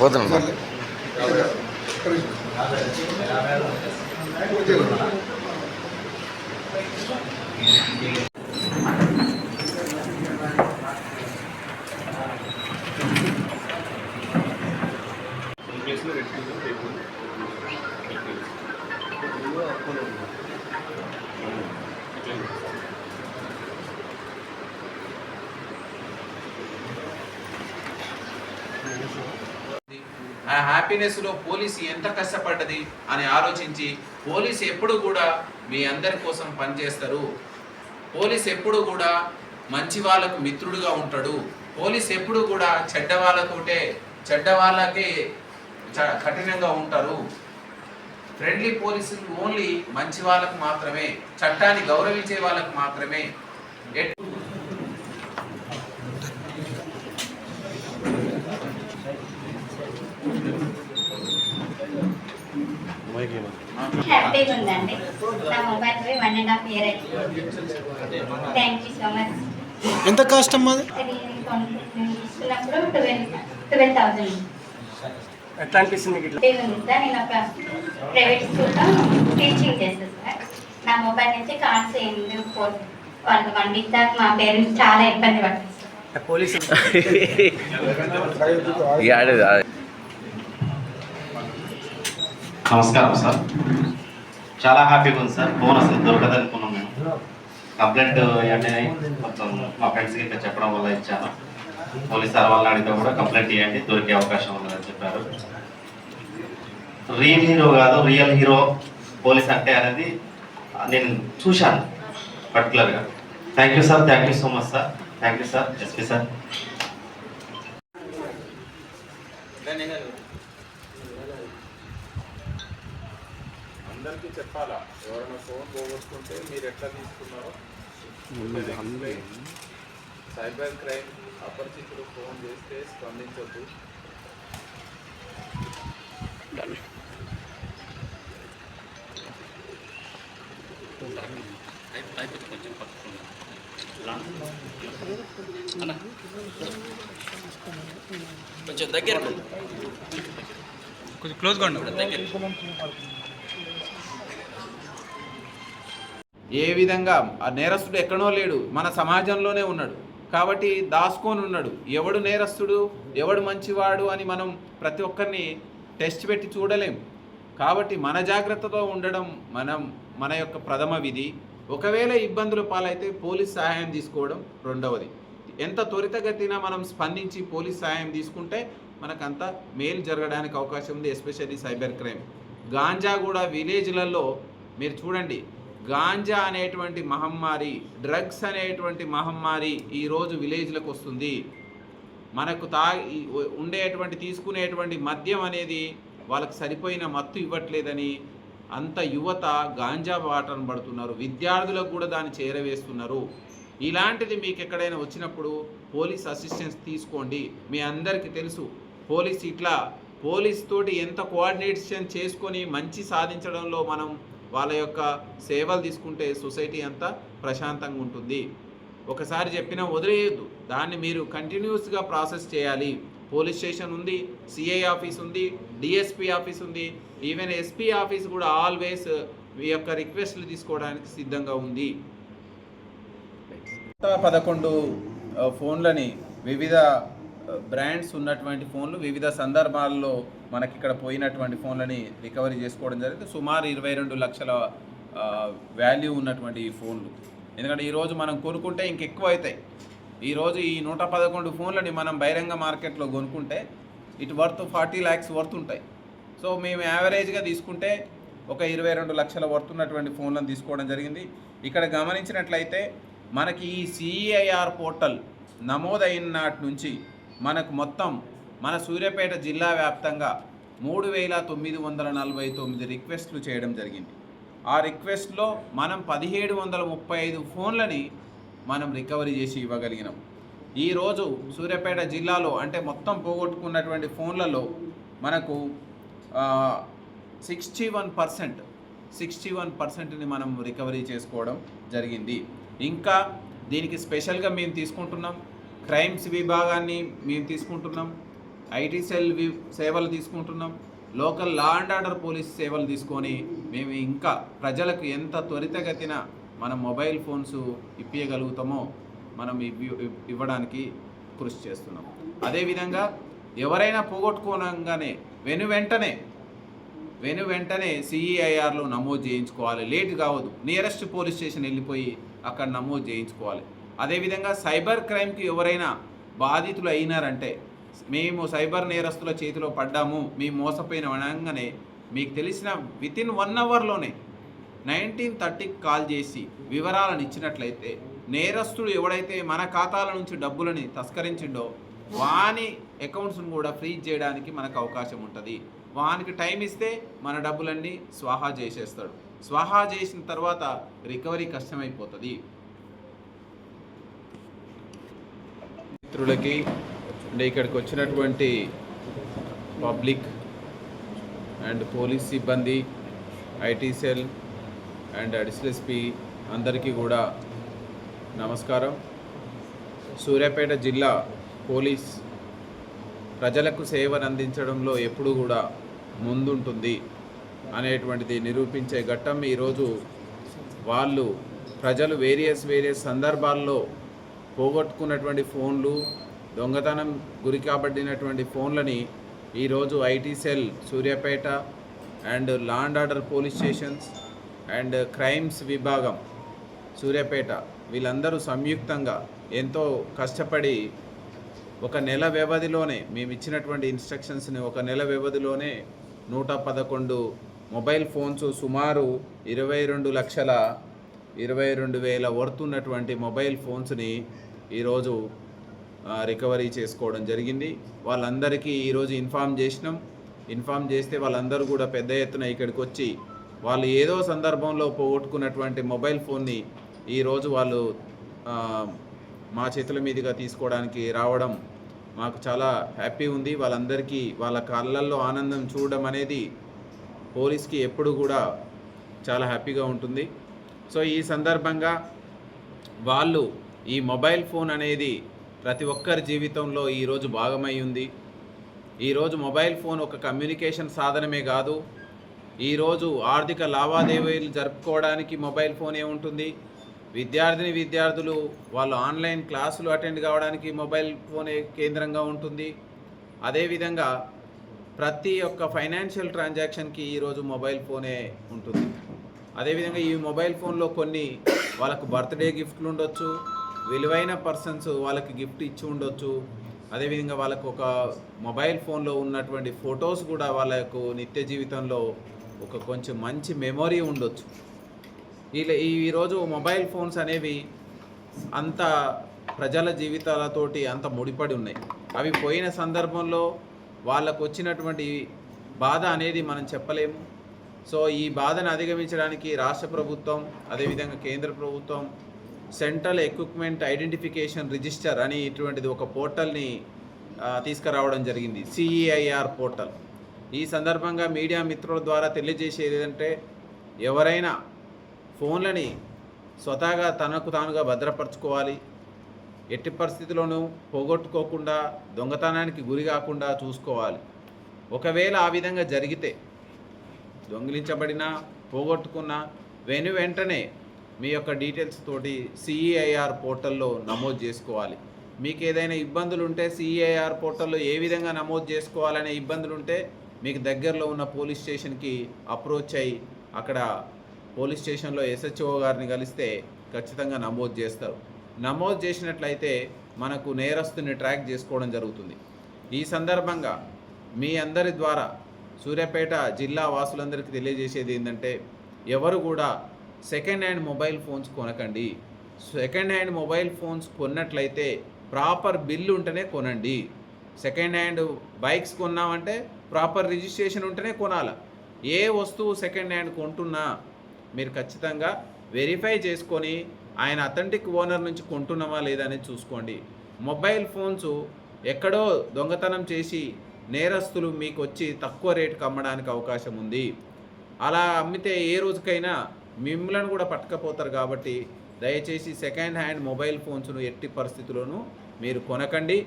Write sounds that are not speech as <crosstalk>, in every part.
పోతున్నాం సార్ ఆ హ్యాపీనెస్లో పోలీస్ ఎంత కష్టపడ్డది అని ఆలోచించి పోలీస్ ఎప్పుడు కూడా మీ అందరి కోసం పనిచేస్తారు. పోలీస్ ఎప్పుడు కూడా మంచి వాళ్ళకు మిత్రుడుగా ఉంటాడు. పోలీస్ ఎప్పుడు కూడా చెడ్డ వాళ్ళతోటే చెడ్డ వాళ్ళకే చ- కఠినంగా ఉంటారు. ఫ్రెండ్లీ పోలీసులు ఓన్లీ మంచి వాళ్ళకు మాత్రమే చట్టాన్ని గౌరవించే వాళ్ళకు మాత్రమే. హ్యాపీగా ఉందండి నా mobile one and half year అయింది. థ్యాంక్ యూ సో మచ్ ఎంత కాస్ట్ అమ్మా అది? అది తీసుకున్నప్పుడు ట్వెల్వ్ ట్వెల్వ్ థౌసండ్ ఎట్లా అనిపిస్తుంది మీకు సార్ నేను ఒక ప్రైవేట్ స్కూల్లో టీచింగ్ చేస్తాను సార్. నా మొబైల్ నుంచి కార్డ్స్ ఏంది వాళ్ళకి దాకా మా పేరెంట్స్ చాలా ఇబ్బంది పడుతుంది పోలీసు <laughs> నమస్కారం సార్. చాలా హ్యాపీగా ఉంది సార్. ఫోన్ అసలు దొరకదు అనుకున్నాం మేము. కంప్లైంట్ వెంటనే మొత్తం మా ఫ్రెండ్స్కి ఇంకా చెప్పడం వల్ల ఇచ్చాను. పోలీస్ సార్ వాళ్ళని అడిగితే కూడా కంప్లైంట్ ఇవ్వండి దొరికే అవకాశం ఉందని చెప్పారు. రియల్ హీరో కాదు రియల్ హీరో పోలీస్ అంటే అనేది నేను చూశాను పర్టికులర్గా thank you sir thank you so much sir thank you sir SP sir అందరికీ చెప్పాలా? ఎవరైనా ఫోన్ పోగొట్టుకుంటే మీరు ఎట్లా తీసుకున్నారో? సైబర్ క్రైమ్ అపరిచితులు ఫోన్ చేస్తే స్పందించొద్దు. కొంచెం క్లోజ్గా ఉండు ఏ విధంగా? ఆ నేరస్తుడు ఎక్కడో లేడు. మన సమాజంలోనే ఉన్నాడు. కాబట్టి దాసుకొని ఉన్నాడు. ఎవడు నేరస్తుడు? ఎవడు మంచివాడు అని మనం ప్రతి ఒక్కరిని టెస్ట్ పెట్టి చూడలేం. కాబట్టి మన జాగ్రత్తతో ఉండడం మనం మన యొక్క ప్రథమ విధి. ఒకవేళ ఇబ్బందులు పాలైతే పోలీస్ సహాయం తీసుకోవడం రెండవది. ఎంత త్వరితగతిన మనం స్పందించి పోలీస్ సహాయం తీసుకుంటే మనకంత మేలు జరగడానికి అవకాశం ఉంది ఎస్పెషల్లీ సైబర్ క్రైమ్. గాంజా కూడా విలేజ్లలో మీరు చూడండి గాంజా అనేటువంటి మహమ్మారి డ్రగ్స్ అనేటువంటి మహమ్మారి ఈరోజు విలేజ్లకు వస్తుంది. మనకు తా ఉండేటువంటి తీసుకునేటువంటి మద్యం అనేది వాళ్ళకి సరిపోయిన మత్తు ఇవ్వట్లేదని అంత యువత గాంజా బాటను పడుతున్నారు. విద్యార్థులకు కూడా దాన్ని చేరవేస్తున్నారు. ఇలాంటిది మీకు ఎక్కడైనా వచ్చినప్పుడు పోలీస్ అసిస్టెన్స్ తీసుకోండి. మీ అందరికీ తెలుసు పోలీస్ ఇట్లా పోలీస్ తోటి ఎంత కోఆర్డినేషన్ చేసుకొని మంచి సాధించడంలో మనం వాళ్ళ యొక్క సేవలు తీసుకుంటే సొసైటీ అంతా ప్రశాంతంగా ఉంటుంది. ఒకసారి చెప్పినా వదిలేయద్దు. దాన్ని మీరు కంటిన్యూస్గా ప్రాసెస్ చేయాలి. పోలీస్ స్టేషన్ ఉంది సిఐ ఆఫీస్ ఉంది డిఎస్పి ఆఫీస్ ఉంది. ఈవెన్ ఎస్పీ ఆఫీస్ కూడా ఆల్వేస్ మీ యొక్క రిక్వెస్ట్లు తీసుకోవడానికి సిద్ధంగా ఉంది. పదకొండు ఫోన్లని వివిధ బ్రాండ్స్ ఉన్నటువంటి ఫోన్లు వివిధ సందర్భాల్లో మనకి ఇక్కడ పోయినటువంటి ఫోన్లని రికవరీ చేసుకోవడం జరిగింది. సుమారు ఇరవై రెండు లక్షల వాల్యూ ఉన్నటువంటి ఈ ఫోన్లు. ఎందుకంటే ఈరోజు మనం కొనుక్కుంటే ఇంకెక్కువ అవుతాయి ఈరోజు ఈ నూట పదకొండు ఫోన్లని మనం బహిరంగ మార్కెట్లో కొనుక్కుంటే ఇటు వర్త్ ఫార్టీ ల్యాక్స్ వర్త్ ఉంటాయి. సో మేము యావరేజ్గా తీసుకుంటే ఒక ఇరవై రెండు లక్షల వర్త్ ఉన్నటువంటి ఫోన్లను తీసుకోవడం జరిగింది. ఇక్కడ గమనించినట్లయితే మనకి ఈ సిఐఆర్ పోర్టల్ నమోదైన నాటి నుంచి మనకు మొత్తం మన సూర్యాపేట జిల్లా వ్యాప్తంగా మూడు వేల తొమ్మిది వందల నలభై తొమ్మిది రిక్వెస్ట్లు చేయడం జరిగింది. ఆ రిక్వెస్ట్లో మనం పదిహేడు వందల ముప్పై ఐదు ఫోన్లని మనం రికవరీ చేసి ఇవ్వగలిగినాం. ఈరోజు సూర్యాపేట జిల్లాలో అంటే మొత్తం పోగొట్టుకున్నటువంటి ఫోన్లలో మనకు sixty one percent sixty one పర్సెంట్ని మనం రికవరీ చేసుకోవడం జరిగింది. ఇంకా దీనికి స్పెషల్గా మేము తీసుకుంటున్నాం క్రైమ్స్ విభాగాన్ని మేము తీసుకుంటున్నాం ఐటీ సెల్ సేవలు తీసుకుంటున్నాం local law and order police సేవలు తీసుకొని మేము ఇంకా ప్రజలకు ఎంత త్వరితగతిన మన మొబైల్ ఫోన్స్ ఇప్పించగలుగుతామో మనం ఇవ్వడానికి కృషి చేస్తున్నాం. అదేవిధంగా ఎవరైనా పోగొట్టుకోనగానే వెను వెంటనే వెను వెంటనే సిఈఐఆర్లో నమోదు చేయించుకోవాలి. లేట్ కావద్దు. నియరెస్ట్ పోలీస్ స్టేషన్ వెళ్ళిపోయి అక్కడ నమోదు చేయించుకోవాలి. అదేవిధంగా సైబర్ క్రైమ్కి ఎవరైనా బాధితులు అయినారంటే మేము సైబర్ నేరస్తుల చేతిలో పడ్డాము మేము మోసపోయిన అనగానే మీకు తెలిసిన విత్ ఇన్ వన్ అవర్లోనే నైన్టీన్ థర్టీకి కాల్ చేసి వివరాలను ఇచ్చినట్లయితే నేరస్తుడు ఎవడైతే మన ఖాతాల నుంచి డబ్బులని తస్కరించిండో వాని అకౌంట్స్ను కూడా ఫ్రీజ్ చేయడానికి మనకు అవకాశం ఉంటుంది. వానికి టైం ఇస్తే మన డబ్బులన్నీ స్వాహా చేసేస్తాడు. స్వాహా చేసిన తర్వాత రికవరీ కష్టమైపోతుంది. మిత్రులకి అంటే ఇక్కడికి వచ్చినటువంటి పబ్లిక్ అండ్ పోలీస్ సిబ్బంది IT cell and additional SP అందరికీ కూడా నమస్కారం. సూర్యాపేట జిల్లా పోలీస్ ప్రజలకు సేవను అందించడంలో ఎప్పుడు కూడా ముందుంటుంది అనేటువంటిది నిరూపించే ఘట్టం. ఈరోజు వాళ్ళు ప్రజలు వేరియస్ వేరియస్ సందర్భాల్లో పోగొట్టుకున్నటువంటి ఫోన్లు దొంగతనం గురి కాబడినటువంటి ఫోన్లని ఈరోజు IT cell Suryapet and land order police stations and crimes విభాగం సూర్యాపేట వీళ్ళందరూ సంయుక్తంగా ఎంతో కష్టపడి ఒక నెల వ్యవధిలోనే మేము ఇచ్చినటువంటి ఇన్స్ట్రక్షన్స్ని ఒక నెల వ్యవధిలోనే నూట పదకొండు మొబైల్ ఫోన్స్ సుమారు ఇరవై రెండు లక్షల ఇరవై రెండు వేల వర్త్ ఉన్నటువంటి మొబైల్ ఫోన్స్ని ఈరోజు రికవరీ చేసుకోవడం జరిగింది. వాళ్ళందరికీ ఈరోజు ఇన్ఫామ్ చేసినాం. ఇన్ఫామ్ చేస్తే వాళ్ళందరూ కూడా పెద్ద ఎత్తున ఇక్కడికి వచ్చి వాళ్ళు ఏదో సందర్భంలో పోగొట్టుకున్నటువంటి మొబైల్ ఫోన్ని ఈరోజు వాళ్ళు మా చేతుల మీదుగా తీసుకోవడానికి రావడం మాకు చాలా హ్యాపీ ఉంది. వాళ్ళందరికీ వాళ్ళ కళ్ళల్లో ఆనందం చూడడం అనేది పోలీస్కి ఎప్పుడు కూడా చాలా హ్యాపీగా ఉంటుంది. సో ఈ సందర్భంగా వాళ్ళు ఈ మొబైల్ ఫోన్ అనేది ప్రతి ఒక్కరి జీవితంలో ఈరోజు భాగమై ఉంది. ఈరోజు మొబైల్ ఫోన్ ఒక కమ్యూనికేషన్ సాధనమే కాదు. ఈరోజు ఆర్థిక లావాదేవీలు జరుపుకోవడానికి మొబైల్ ఫోనే ఉంటుంది. విద్యార్థిని విద్యార్థులు వాళ్ళు ఆన్లైన్ క్లాసులు అటెండ్ కావడానికి మొబైల్ ఫోనే కేంద్రంగా ఉంటుంది. అదేవిధంగా ప్రతి ఒక్క ఫైనాన్షియల్ ట్రాన్సాక్షన్కి ఈరోజు మొబైల్ ఫోనే ఉంటుంది. అదేవిధంగా ఈ మొబైల్ ఫోన్లో కొన్ని వాళ్ళకు బర్త్డే గిఫ్ట్లు ఉండొచ్చు విలువైన పర్సన్స్ వాళ్ళకి గిఫ్ట్ ఇచ్చి ఉండొచ్చు. అదేవిధంగా వాళ్ళకు ఒక మొబైల్ ఫోన్లో ఉన్నటువంటి ఫొటోస్ కూడా వాళ్ళకు నిత్య జీవితంలో ఒక కొంచెం మంచి మెమొరీ ఉండొచ్చు. ఇలా ఈరోజు మొబైల్ ఫోన్స్ అనేవి అంత ప్రజల జీవితాలతోటి అంత ముడిపడి ఉన్నాయి. అవి పోయిన సందర్భంలో వాళ్ళకు వచ్చినటువంటి బాధ అనేది మనం చెప్పలేము. సో ఈ బాధను అధిగమించడానికి రాష్ట్ర ప్రభుత్వం అదేవిధంగా కేంద్ర ప్రభుత్వం సెంట్రల్ ఎక్విప్మెంట్ ఐడెంటిఫికేషన్ రిజిస్టర్ అని ఇటువంటిది ఒక పోర్టల్ని తీసుకురావడం జరిగింది. CEIR portal. ఈ సందర్భంగా మీడియా మిత్రుల ద్వారా తెలియజేసేది ఏంటంటే ఎవరైనా ఫోన్లని స్వతహాగా తనకు తానుగా భద్రపరచుకోవాలి. ఎట్టి పరిస్థితుల్లోనూ పోగొట్టుకోకుండా దొంగతనానికి గురి కాకుండా చూసుకోవాలి. ఒకవేళ ఆ విధంగా జరిగితే దొంగిలించబడినా పోగొట్టుకున్నా వెను వెంటనే మీ యొక్క డీటెయిల్స్ తోటి సిఈఐఆర్ పోర్టల్లో నమోదు చేసుకోవాలి. మీకు ఏదైనా ఇబ్బందులు ఉంటే సిఈఐఆర్ పోర్టల్లో ఏ విధంగా నమోదు చేసుకోవాలనే ఇబ్బందులు ఉంటే మీకు దగ్గరలో ఉన్న పోలీస్ స్టేషన్కి అప్రోచ్ అయ్యి అక్కడ పోలీస్ స్టేషన్లో ఎస్హెచ్ఓ గారిని కలిస్తే ఖచ్చితంగా నమోదు చేస్తారు. నమోదు చేసినట్లయితే మనకు నేరస్తుని ట్రాక్ చేసుకోవడం జరుగుతుంది. ఈ సందర్భంగా మీ అందరి ద్వారా సూర్యాపేట జిల్లా వాసులందరికీ తెలియజేసేది ఏంటంటే ఎవరు కూడా సెకండ్ హ్యాండ్ మొబైల్ ఫోన్స్ కొనకండి. సెకండ్ హ్యాండ్ మొబైల్ ఫోన్స్ కొన్నట్లయితే ప్రాపర్ బిల్లు ఉంటేనే కొనండి. సెకండ్ హ్యాండ్ బైక్స్ కొన్నామంటే ప్రాపర్ రిజిస్ట్రేషన్ ఉంటేనే కొనాలి. ఏ వస్తువు సెకండ్ హ్యాండ్ కొంటున్నా మీరు ఖచ్చితంగా వెరిఫై చేసుకొని ఆయన అథెంటిక్ ఓనర్ నుంచి కొంటున్నామా లేదా అనేది చూసుకోండి. మొబైల్ ఫోన్స్ ఎక్కడో దొంగతనం చేసి నేరస్తులు మీకు వచ్చి తక్కువ రేటుకు అమ్మడానికి అవకాశం ఉంది. అలా అమ్మితే ఏ రోజుకైనా మిమ్మల్ని కూడా పట్టకపోతారు కాబట్టి దయచేసి సెకండ్ హ్యాండ్ మొబైల్ ఫోన్స్ను ఎట్టి పరిస్థితుల్లోనూ మీరు కొనకండి.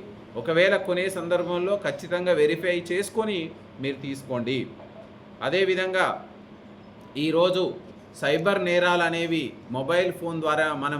ఒకవేళ కొనే సందర్భంలో ఖచ్చితంగా వెరిఫై చేసుకొని మీరు తీసుకోండి. అదేవిధంగా ఈరోజు సైబర్ నేరాలు అనేవి మొబైల్ ఫోన్ ద్వారా మనం